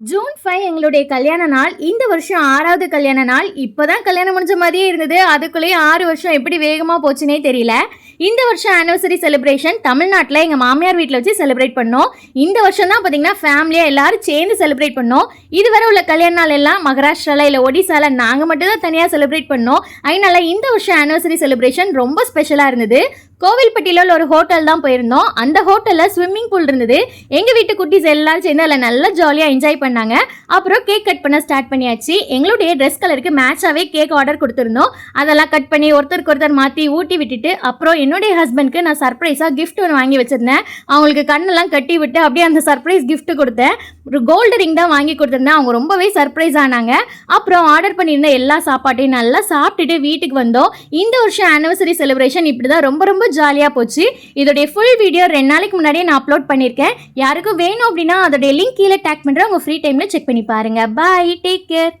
June five எங்களுடைய கல்யாண நாள். இந்த வருஷம் ஆறாவது கல்யாண நாள். இப்போதான் கல்யாணம் முடிஞ்ச மாதிரியே இருந்தது. அதுக்குள்ளேயே ஆறு வருஷம் எப்படி வேகமாக போச்சுனே தெரியல. இந்த வருஷம் ஆனிவர்சரி செலிப்ரேஷன் தமிழ்நாட்டில் எங்கள் மாமியார் வீட்டில் வச்சு செலிப்ரேட் பண்ணோம். இந்த வருஷம் தான் பார்த்தீங்கன்னா ஃபேமிலியாக எல்லாரும் சேர்ந்து செலிப்ரேட் பண்ணோம். இதுவரை உள்ள கல்யாண நாள் எல்லாம் மகாராஷ்டிராவில் இல்லை ஒடிசாவில் நாங்கள் மட்டும் தான் தனியாக செலிப்ரேட் பண்ணோம். அதனால இந்த வருஷம் ஆனிவர்சரி செலிப்ரேஷன் ரொம்ப ஸ்பெஷலாக இருந்தது. கோவில்பட்டியில் உள்ள ஒரு ஹோட்டல் தான் போயிருந்தோம். அந்த ஹோட்டலில் ஸ்விம்மிங் பூல் இருந்தது. எங்கள் வீட்டு குட்டீஸ் எல்லாரும் சேர்ந்து அதில் நல்லா ஜாலியாக என்ஜாய் பண்ணாங்க. அப்புறம் கேக் கட் பண்ண ஸ்டார்ட் பண்ணியாச்சு. எங்களுடைய ட்ரெஸ் கலருக்கு மேட்சாகவே கேக் ஆர்டர் கொடுத்துருந்தோம். அதெல்லாம் கட் பண்ணி ஒருத்தருக்கு ஒருத்தர் மாற்றி ஊட்டி விட்டுட்டு அப்புறம் என்னுடைய ஹஸ்பண்ட்க்கு நான் சர்ப்ரைஸாக கிஃப்ட் ஒன்று வாங்கி வச்சுருந்தேன். அவங்களுக்கு கண்ணெல்லாம் கட்டி விட்டு அப்படியே அந்த சர்ப்ரைஸ் கிஃப்ட் கொடுத்தேன். ஒரு கோல்டு ரிங் தான் வாங்கி கொடுத்துருந்தேன். அவங்க ரொம்பவே சர்ப்ரைஸ் ஆனாங்க. அப்புறம் ஆர்டர் பண்ணியிருந்த எல்லா சாப்பாட்டையும் நல்லா சாப்பிட்டுட்டு வீட்டுக்கு வந்தோம். இந்த வருஷம் ஆனிவர்சரி செலிப்ரேஷன் இப்படி தான் ரொம்ப ரொம்ப ஜாலியாக போச்சு. இதோடைய ஃபுல் வீடியோ ரெண்டு நாளைக்கு முன்னாடியே நான் அப்லோட் பண்ணியிருக்கேன். யாருக்கும் வேணும் அப்படின்னா அதோடைய லிங்க் கீழே டேக் பண்ணுறேன் உங்கள் ஃப்ரீ டைமில் செக் பண்ணி பாருங்கள் பாய் டேக் கேர்